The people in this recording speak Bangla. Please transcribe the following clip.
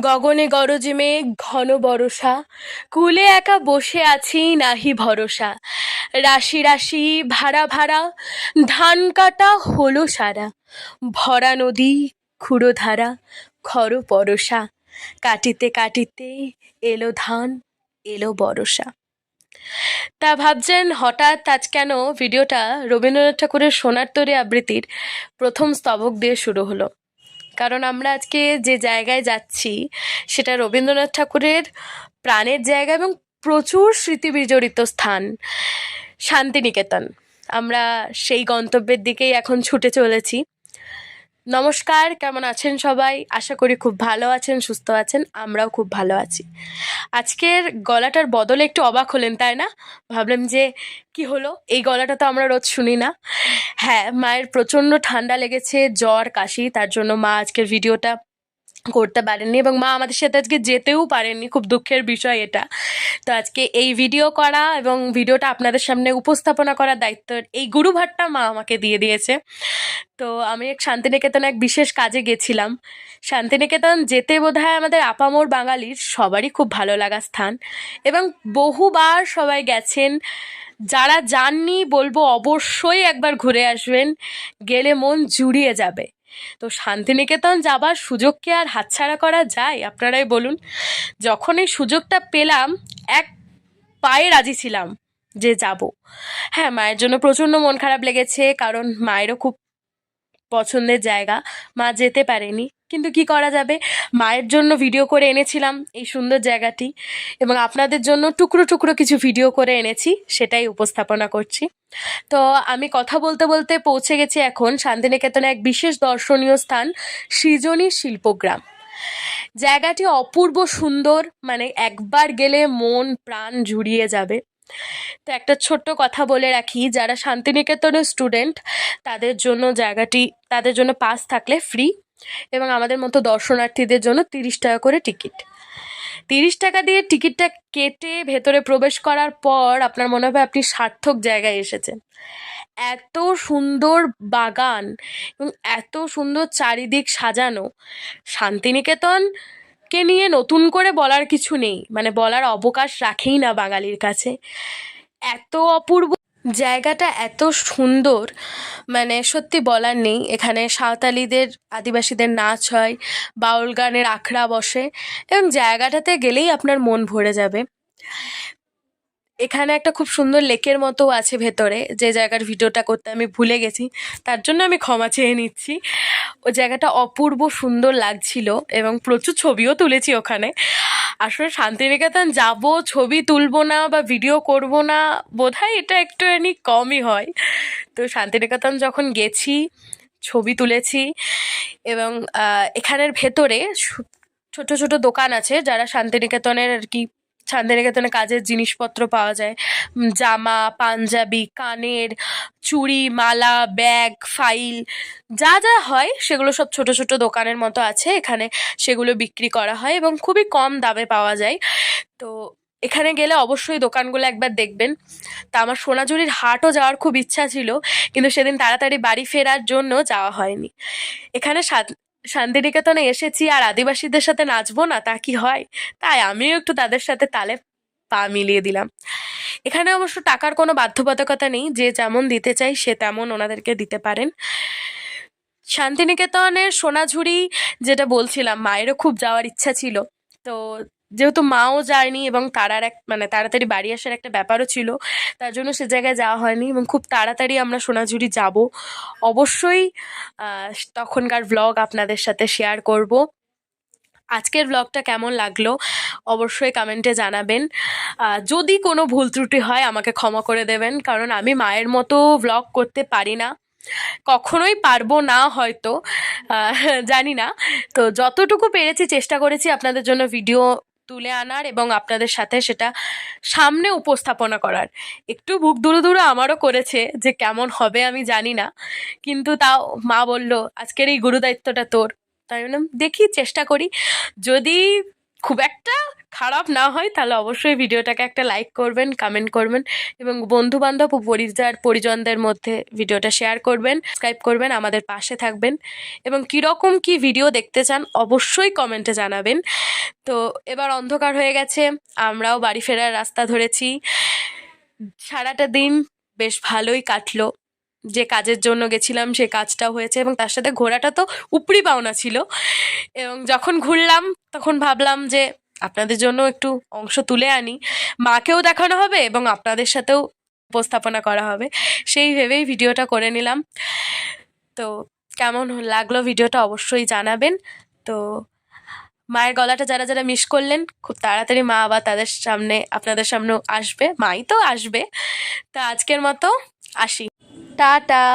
গগনে গরজিমে ঘন বরষা, কুলে একা বসে আছি নাহি ভরসা। রাশি রাশি ভাড়া ভাড়া, ধান কাটা হলো সারা। ভরা নদী, ক্ষুরধারা, খর পরশা। কাটিতে কাটিতে এলো ধান, এলো বরষা। তা ভাবছেন হঠাৎ আজ কেন? ভিডিওটা রবীন্দ্রনাথ ঠাকুরের সোনার তরী আবৃত্তির প্রথম স্তবক দিয়ে শুরু হলো। কারণ আমরা আজকে যে জায়গায় যাচ্ছি, সেটা রবীন্দ্রনাথ ঠাকুরের প্রাণের জায়গা এবং প্রচুর স্মৃতি বিজড়িত স্থান, শান্তিনিকেতন। আমরা সেই গন্তব্যের দিকেই এখন ছুটে চলেছি। নমস্কার, কেমন আছেন সবাই? আশা করি খুব ভালো আছেন, সুস্থ আছেন, আমরাও খুব ভালো আছি। আজকের গলাটার বদলে একটু অবাক হলেন, তাই না? ভাবলাম যে কি হলো? এই গলাটা তো আমরা রোজ শুনি না। হ্যাঁ মায়ের প্রচণ্ড ঠান্ডা লেগেছে, জ্বর, কাশি, তার জন্য মা আজকের ভিডিওটা করতে পারেননি এবং মা আমাদের সাথে আজকে যেতেও পারেননি। খুব দুঃখের বিষয় এটা। তো আজকে এই ভিডিও করা এবং ভিডিওটা আপনাদের সামনে উপস্থাপনা করার দায়িত্ব এই গুরুভারটা মা আমাকে দিয়ে দিয়েছে। তো আমি এক শান্তিনিকেতনে এক বিশেষ কাজে গেছিলাম। শান্তিনিকেতন যেতে বোধহয় আমাদের আপামোর বাঙালির সবারই খুব ভালো লাগা স্থান এবং বহুবার সবাই গেছেন। যারা যাননি বলব অবশ্যই একবার ঘুরে আসবেন। গেলে মন জুড়িয়ে যাবে। তো শান্তিনিকেতন যাবার সুযোগকে আর হাতছাড়া করা যায়? আপনারাই বলুন। যখন এই সুযোগটা পেলাম, এক পায়ে রাজি ছিলাম যে যাব। হ্যাঁ মায়ের জন্য প্রচণ্ড মন খারাপ লেগেছে, কারণ মায়েরও খুব পছন্দের জায়গা। মা যেতে পারেনি। কিন্তু কি করা যাবে? মায়ের জন্য ভিডিও করে এনেছিলাম এই সুন্দর জায়গাটি এবং আপনাদের জন্য টুকরো টুকরো কিছু ভিডিও করে এনেছি, সেটাই উপস্থাপনা করছি। তো আমি কথা বলতে বলতে পৌঁছে গেছি এখন শান্তিনিকেতনে এক বিশেষ দর্শনীয় স্থান, সৃজনী শিল্পগ্রাম। জায়গাটি অপূর্ব সুন্দর মানে একবার গেলে মন, প্রাণ জুড়িয়ে যাবে। তো একটা ছোট্ট কথা বলে রাখি, যারা শান্তিনিকেতনের স্টুডেন্ট তাদের জন্য জায়গাটি, তাদের জন্য পাস থাকলে ফ্রি এবং আমাদের মতো দর্শনার্থীদের জন্য তিরিশ টাকা করে টিকিট। তিরিশ টাকা দিয়ে টিকিটটা কেটে ভেতরে প্রবেশ করার পর আপনার মনে হবে আপনি সার্থক জায়গায় এসেছেন। এত সুন্দর বাগান এবং এত সুন্দর চারিদিক সাজানো। শান্তিনিকেতনকে নিয়ে নতুন করে বলার কিছু নেই। মানে বলার অবকাশ রাখেই না বাঙালির কাছে। এত অপূর্ব জায়গাটা এত সুন্দর মানে সত্যি বলার নেই। এখানে সাঁওতালিদের, আদিবাসীদের নাচ হয়, বাউল গানের আখড়া বসে এবং জায়গাটাতে গেলেই আপনার মন ভরে যাবে। এখানে একটা খুব সুন্দর লেকের মতো আছে ভেতরে, যে জায়গার ভিডিওটা করতে আমি ভুলে গেছি, তার জন্য আমি ক্ষমা চেয়ে নিচ্ছি। ও জায়গাটা অপূর্ব সুন্দর লাগছিল এবং প্রচুর ছবিও তুলেছি ওখানে। আসলে শান্তিনিকেতন যাব, ছবি তুলবো না বা ভিডিও করব না, বোধহয় এটা একটুখানি কমই হয়। তো শান্তিনিকেতন যখন গেছি, ছবি তুলেছি এবং এখানের ভেতরে ছোট ছোট দোকান আছে যারা শান্তিনিকেতনের আর কি শান্তিনিকেতনে কাজের জিনিসপত্র পাওয়া যায়। জামা, পাঞ্জাবি, কানের, চুড়ি, মালা, ব্যাগ, ফাইল, যা যা হয় সেগুলো সব ছোট ছোট দোকানের মতো আছে। এখানে সেগুলো বিক্রি করা হয় এবং খুবই কম দামে পাওয়া যায়। তো এখানে গেলে অবশ্যই দোকানগুলো একবার দেখবেন। তা আমার সোনাঝুরির হাটও যাওয়ার খুব ইচ্ছা ছিল, কিন্তু সেদিন তাড়াতাড়ি বাড়ি ফেরার জন্য যাওয়া হয়নি। এখানে শান্তিনিকেতনে এসেছি আর আদিবাসীদের সাথে নাচবো না, তা কি হয়? তাই আমিও একটু তাদের সাথে তালে পা মিলিয়ে দিলাম। এখানে অবশ্য টাকার কোনো বাধ্যবাধকতা নেই, যে যেমন দিতে চাই সে তেমন ওনাদেরকে দিতে পারেন। শান্তিনিকেতনের সোনাঝুরি যেটা বলছিলাম, মায়েরও খুব যাওয়ার ইচ্ছা ছিল। তো যেহেতু মাও যায়নি এবং তারার এক মানে তাড়াতাড়ি বাড়ি আসার একটা ব্যাপারও ছিল, তার জন্য সে জায়গায় যাওয়া হয়নি এবং খুব তাড়াতাড়ি আমরা সোনাঝুরি যাব। অবশ্যই তখনকার ভ্লগ আপনাদের সাথে শেয়ার করব। আজকের ব্লগটা কেমন লাগল অবশ্যই কমেন্টে জানাবেন। যদি কোনো ভুল ত্রুটি হয় আমাকে ক্ষমা করে দেবেন, কারণ আমি মায়ের মতো ব্লগ করতে পারি না। কখনোই পারব না হয়তো জানি না। তো যতটুকু পেরেছি, চেষ্টা করেছি আপনাদের জন্য ভিডিও তুলে আনার এবং আপনাদের সাথে সেটা সামনে উপস্থাপনা করার। একটু বুক দূরে দূরে আমারও করেছে যে কেমন হবে আমি জানি না। কিন্তু তাও মা বলল, আজকের এই গুরুদায়িত্বটা তোর। তাই বললাম, দেখি, চেষ্টা করি। যদি খুব একটা খারাপ না হয়, তাহলে অবশ্যই ভিডিওটাকে একটা লাইক করবেন কমেন্ট করবেন এবং বন্ধু বান্ধব ও পরিবার পরিজনদের মধ্যে ভিডিওটা শেয়ার করবেন সাবস্ক্রাইব করবেন, আমাদের পাশে থাকবেন এবং কীরকম কি ভিডিও দেখতে চান অবশ্যই কমেন্টে জানাবেন। তো এবার অন্ধকার হয়ে গেছে, আমরাও বাড়ি ফেরার রাস্তা ধরেছি। সারাটা দিন বেশ ভালোই কাটলো, যে কাজের জন্য গেছিলাম সে কাজটা হয়েছে এবং তার সাথে ঘোরাটা তো উপরি পাওনা ছিল। এবং যখন ঘুরলাম, তখন ভাবলাম যে আপনাদের জন্য একটু অংশ তুলে আনি। মাকেও দেখানো হবে এবং আপনাদের সাথেও উপস্থাপনা করা হবে। সেই ভেবেই ভিডিওটা করে নিলাম। তো কেমন লাগল ভিডিওটা অবশ্যই জানাবেন। তো মায়ের গলাটা যারা যারা মিস করলেন, খুব তাড়াতাড়ি মা আবার তাদের সামনে, আপনাদের সামনেও আসবে। মাই তো আসবে। তা আজকের মতো আসি। টাটা।